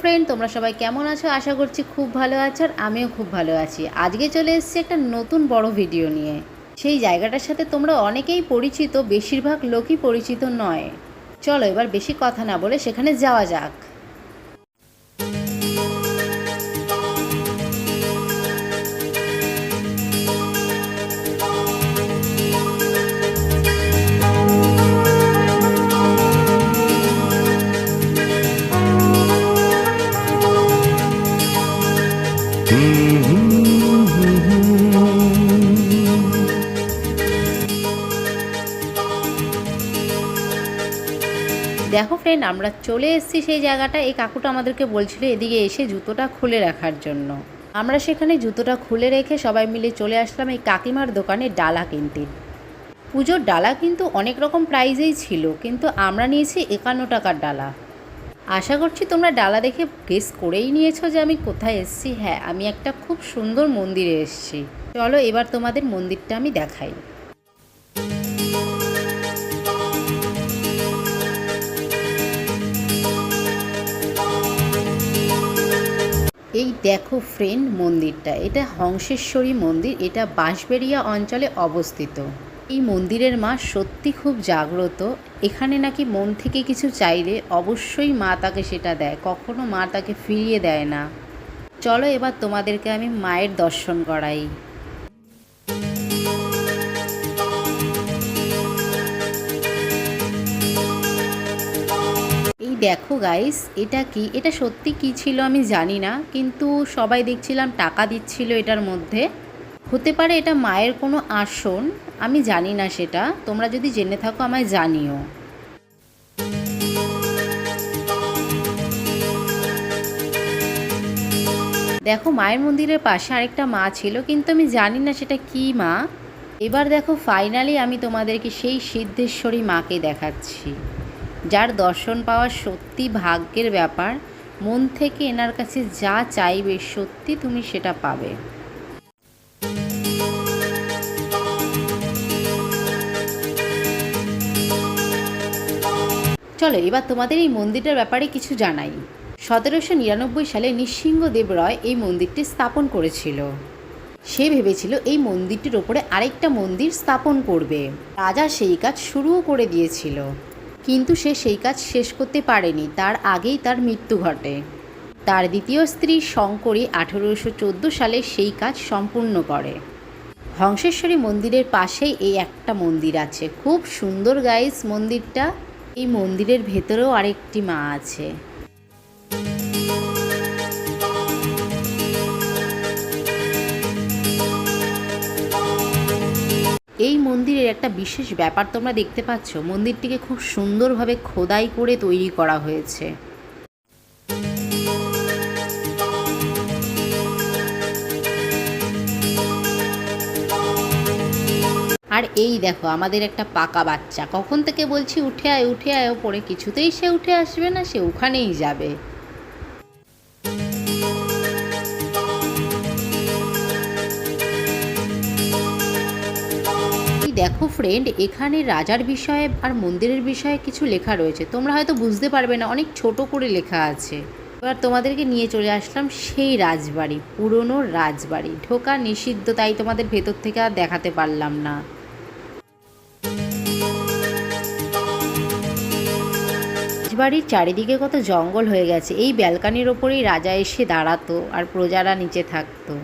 Friend, তোমরা সবাই কেমন আছো? আশা করছি খুব ভালো আছো আর আমিও খুব ভালো আছি। আজকে চলে এসেছি একটা নতুন বড় ভিডিও নিয়ে। সেই জায়গাটার সাথে তোমরা অনেকেই পরিচিত, বেশিরভাগ লোকই পরিচিত নয়। চলো এবার বেশি কথা না বলে সেখানে যাওয়া যাক। দেখো ফ্রেন্ড আমরা চলে এসেছি সেই জায়গাটা। এই কাকুটা আমাদেরকে বলছিল এদিকে এসে জুতোটা খুলে রাখার জন্য। আমরা সেখানে জুতোটা খুলে রেখে সবাই মিলে চলে আসলাম এই কাকিমার দোকানে ডালা কিনতে। পুজোর ডালা কিন্তু অনেক রকম প্রাইজেই ছিল, কিন্তু আমরা নিয়েছি একান্ন টাকার ডালা। আশা করছি তোমরা ডালা দেখে গেস করেই নিয়েছো যে আমি কোথায় এসেছি। হ্যাঁ আমি একটা খুব সুন্দর মন্দিরে এসেছি। চলো এবার তোমাদের মন্দিরটা আমি দেখাই। এই দেখো ফ্রেন্ড মন্দিরটা, এটা হংসেশ্বরী মন্দির, এটা বাঁশবেড়িয়া অঞ্চলে অবস্থিত। এই মন্দিরের মা সত্যি খুব জাগ্রত, এখানে নাকি মন থেকে কিছু চাইলে অবশ্যই মা তাকে সেটা দেয়, কখনো মা তাকে ফিরিয়ে দেয় না। চলো এবার তোমাদেরকে আমি মায়ের দর্শন করাই। দেখো গাইস এটা কি? এটা সত্যি কি ছিল আমি জানি না, কিন্তু সবাই দেখছিলাম টাকা দিচ্ছিল এটার মধ্যে। হতে পারে এটা মায়ের কোনো আসন, আমি জানি না সেটা। তোমরা যদি জেনে থাকো, আমায় জানিও। দেখো, মায়ের মন্দিরের পাশে আরেকটা মা ছিল, কিন্তু আমি জানি না সেটা কি মা। এবার দেখো ফাইনালি আমি তোমাদেরকে সেই সিদ্ধেশ্বরী মাকে দেখাচ্ছি। যার দর্শন পাওয়া সত্যি ভাগ্যের ব্যাপার, মন থেকে এনার কাছে যা চাইবে সত্যি তুমি সেটা পাবে। চলো, এবার তোমাদের এই মন্দিরটার ব্যাপারে কিছু জানাই। সতেরোশো নিরানব্বই সালে নৃসিংহদেব রয় এই মন্দিরটি স্থাপন করেছিল। সে ভেবেছিল এই মন্দিরটির ওপরে আরেকটা মন্দির স্থাপন করবে। রাজা সেই কাজ শুরুও করে দিয়েছিল। কিন্তু সে সেই কাজ শেষ করতে পারেনি। তার আগেই তার মৃত্যু ঘটে। তার দ্বিতীয় স্ত্রী শঙ্করী আঠেরোশো চোদ্দ সালে সেই কাজ সম্পূর্ণ করে। হংসেশ্বরী মন্দিরের পাশেই এই একটা মন্দির আছে। খুব সুন্দর গাইস মন্দিরটা। এই মন্দিরের ভেতরেও আরেকটি মা আছে। মন্দিরের একটা বিশেষ ব্যাপার তোমরা দেখতে পাচ্ছ। মন্দিরটিকে খুব সুন্দরভাবে খোদাই করে তৈরি করা হয়েছে। আর এই দেখো, আমাদের একটা পাকা বাচ্চা। কখন থেকে বলছি, উঠে আয় উঠে আয়, ওপরে। কিছুতেই সে উঠে আসবে না, সে ওখানেই যাবে। দেখো ফ্রেন্ড এখানে রাজার বিষয়ে আর মন্দিরের বিষয়ে কিছু লেখা রয়েছে। তোমরা হয়তো বুঝতে পারবে না, অনেক ছোট করে লেখা আছে। এবার তোমাদেরকে নিয়ে চলে আসলাম সেই রাজবাড়ি, পুরনো রাজবাড়ি। ঢোকা নিষিদ্ধ, তাই তোমাদের ভেতর থেকে আর দেখাতে পারলাম না। রাজবাড়ির চারিদিকে কত জঙ্গল হয়ে গেছে। এই ব্যালকানির ওপরেই রাজা এসে দাঁড়াতো আর প্রজারা নিচে থাকতো।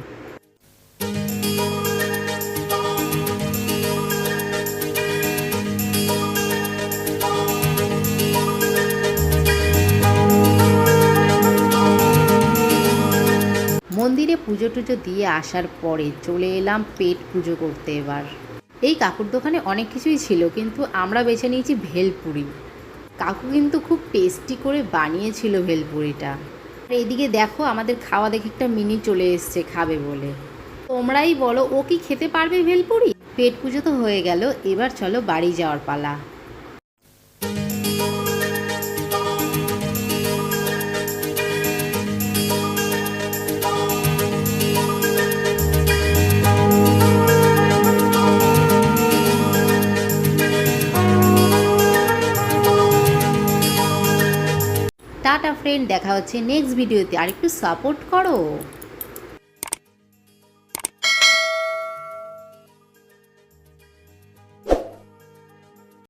পুজো টুজো দিয়ে আসার পরে চলে এলাম পেট পুজো করতে এবার। এই কাকুর দোকানে অনেক কিছুই ছিল, কিন্তু আমরা বেছে নিয়েছি ভেলপুরি। কাকু কিন্তু খুব টেস্টি করে বানিয়েছিল ভেলপুরিটা। আর এদিকে দেখো, আমাদের খাওয়া দেখে একটা মিনি চলে এসছে খাবে বলে। তোমরাই বলো, ও কি খেতে পারবে ভেলপুরি? পেট পুজো তো হয়ে গেল, এবার চলো বাড়ি যাওয়ার পালা। টাটা ফ্রেন্ড দেখা হচ্ছে নেক্সট ভিডিওতে আর একটু সাপোর্ট করো।